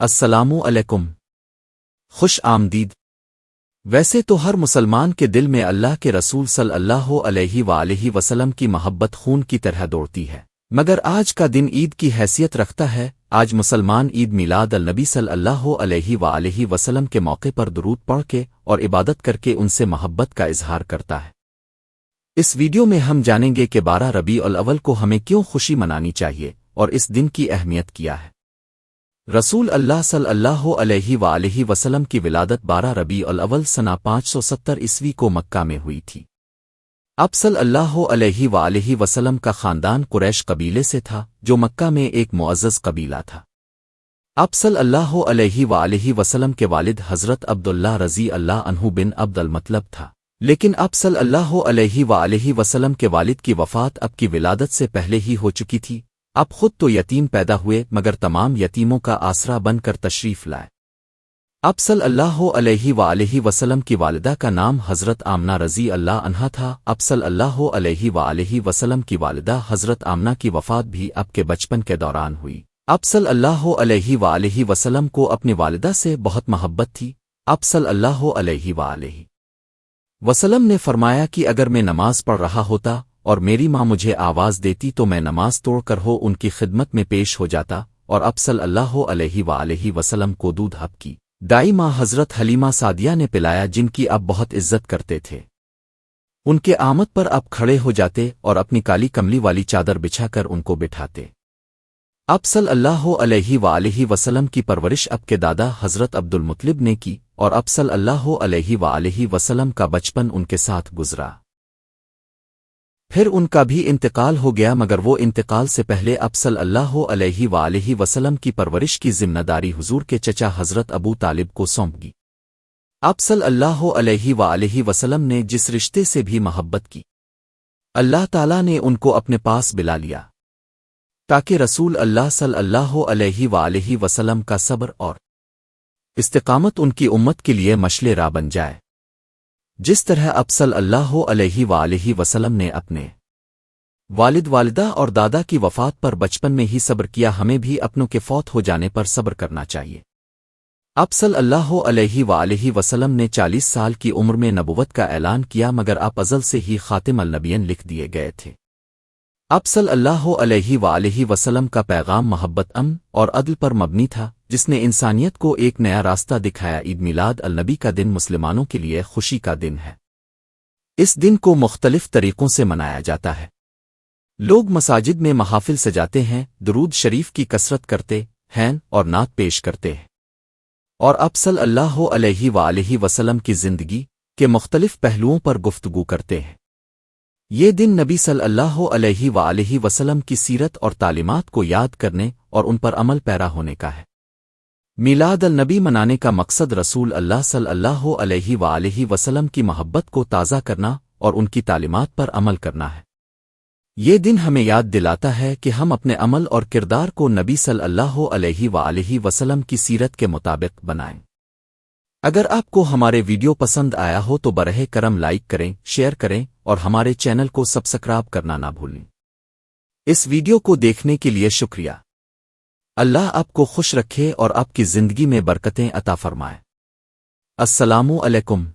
السلام علیکم۔ خوش آمدید۔ ویسے تو ہر مسلمان کے دل میں اللہ کے رسول صلی اللہ علیہ وآلہ وسلم کی محبت خون کی طرح دوڑتی ہے۔ مگر آج کا دن عید کی حیثیت رکھتا ہے۔ آج مسلمان عید میلاد النبی صلی اللہ علیہ وآلہ وسلم کے موقع پر درود پڑھ کے اور عبادت کر کے ان سے محبت کا اظہار کرتا ہے۔ اس ویڈیو میں ہم جانیں گے کہ بارہ ربیع الاول کو ہمیں کیوں خوشی منانی چاہیے اور اس دن کی اہمیت کیا ہے۔ رسول اللہ صلی اللہ علیہ وآلہ وسلم کی ولادت بارہ ربیع الاول سنا پانچ سو ستر عیسوی کو مکہ میں ہوئی تھی۔ اب صلی اللہ علیہ وآلہ وسلم کا خاندان قریش قبیلے سے تھا، جو مکہ میں ایک معزز قبیلہ تھا۔ اب صلی اللہ علیہ وآلہ وسلم کے والد حضرت عبداللہ رضی اللہ عنہ بن عبد المطلب تھا۔ لیکن اب صلی اللہ علیہ وآلہ وسلم کے والد کی وفات اب کی ولادت سے پہلے ہی ہو چکی تھی۔ اب خود تو یتیم پیدا ہوئے، مگر تمام یتیموں کا آسرا بن کر تشریف لائے۔ اب صلی اللہ علیہ وآلہ وسلم کی والدہ کا نام حضرت آمنہ رضی اللہ عنہا تھا۔ اب صلی اللہ علیہ وآلہ وسلم کی والدہ حضرت آمنہ کی وفات بھی اب کے بچپن کے دوران ہوئی۔ اب صلی اللہ علیہ وآلہ وسلم کو اپنی والدہ سے بہت محبت تھی۔ اب صلی اللہ علیہ وآلہ وسلم نے فرمایا کہ اگر میں نماز پڑھ رہا ہوتا اور میری ماں مجھے آواز دیتی تو میں نماز توڑ کر ہو ان کی خدمت میں پیش ہو جاتا اور اب صلی اللہ علیہ وآلہ وسلم کو دودھ ہب کی۔ دائی ماں حضرت حلیمہ سادیہ نے پلایا جن کی اب بہت عزت کرتے تھے۔ ان کے آمد پر اب کھڑے ہو جاتے اور اپنی کالی کملی والی چادر بچھا کر ان کو بٹھاتے۔ اب صلی اللہ علیہ وآلہ وسلم کی پرورش اب کے دادا حضرت عبد المطلب نے کی اور اب صلی اللہ علیہ وآلہ وسلم کا بچپن ان کے ساتھ گزرا۔ پھر ان کا بھی انتقال ہو گیا مگر وہ انتقال سے پہلے اب صلی اللہ علیہ وآلہ وسلم کی پرورش کی ذمہ داری حضور کے چچا حضرت ابو طالب کو سونپ گی۔ اب صلی اللہ علیہ وآلہ وسلم نے جس رشتے سے بھی محبت کی، اللہ تعالیٰ نے ان کو اپنے پاس بلا لیا۔ تاکہ رسول اللہ صلی اللہ علیہ وآلہ وسلم کا صبر اور استقامت ان کی امت کے لیے مشل را بن جائے۔ جس طرح اب اللہ علیہ وآلہ وسلم نے اپنے والد والدہ اور دادا کی وفات پر بچپن میں ہی صبر کیا، ہمیں بھی اپنوں کے فوت ہو جانے پر صبر کرنا چاہیے۔ اب اللہ علیہ وآلہ وسلم نے چالیس سال کی عمر میں نبوت کا اعلان کیا، مگر آپ ازل سے ہی خاتم النبین لکھ دیے گئے تھے۔ اب صلی اللہ علیہ وآلہ وسلم کا پیغام محبت امن اور عدل پر مبنی تھا، جس نے انسانیت کو ایک نیا راستہ دکھایا۔ عید میلاد النبی کا دن مسلمانوں کے لیے خوشی کا دن ہے۔ اس دن کو مختلف طریقوں سے منایا جاتا ہے۔ لوگ مساجد میں محافل سجاتے ہیں، درود شریف کی کثرت کرتے ہیں اور نعت پیش کرتے ہیں۔ اور اب صلی اللہ علیہ وآلہ وسلم کی زندگی کے مختلف پہلوؤں پر گفتگو کرتے ہیں۔ یہ دن نبی صلی اللہ علیہ وآلہ وسلم کی سیرت اور تعلیمات کو یاد کرنے اور ان پر عمل پیرا ہونے کا ہے۔ میلاد النبی منانے کا مقصد رسول اللہ صلی اللہ علیہ وآلہ وسلم کی محبت کو تازہ کرنا اور ان کی تعلیمات پر عمل کرنا ہے۔ یہ دن ہمیں یاد دلاتا ہے کہ ہم اپنے عمل اور کردار کو نبی صلی اللہ علیہ وآلہ وسلم کی سیرت کے مطابق بنائیں۔ اگر آپ کو ہمارے ویڈیو پسند آیا ہو تو برہ کرم لائک کریں، شیئر کریں اور ہمارے چینل کو سبسکرائب کرنا نہ بھولیں۔ اس ویڈیو کو دیکھنے کے لیے شکریہ۔ اللہ آپ کو خوش رکھے اور آپ کی زندگی میں برکتیں عطا فرمائے۔ السلام علیکم۔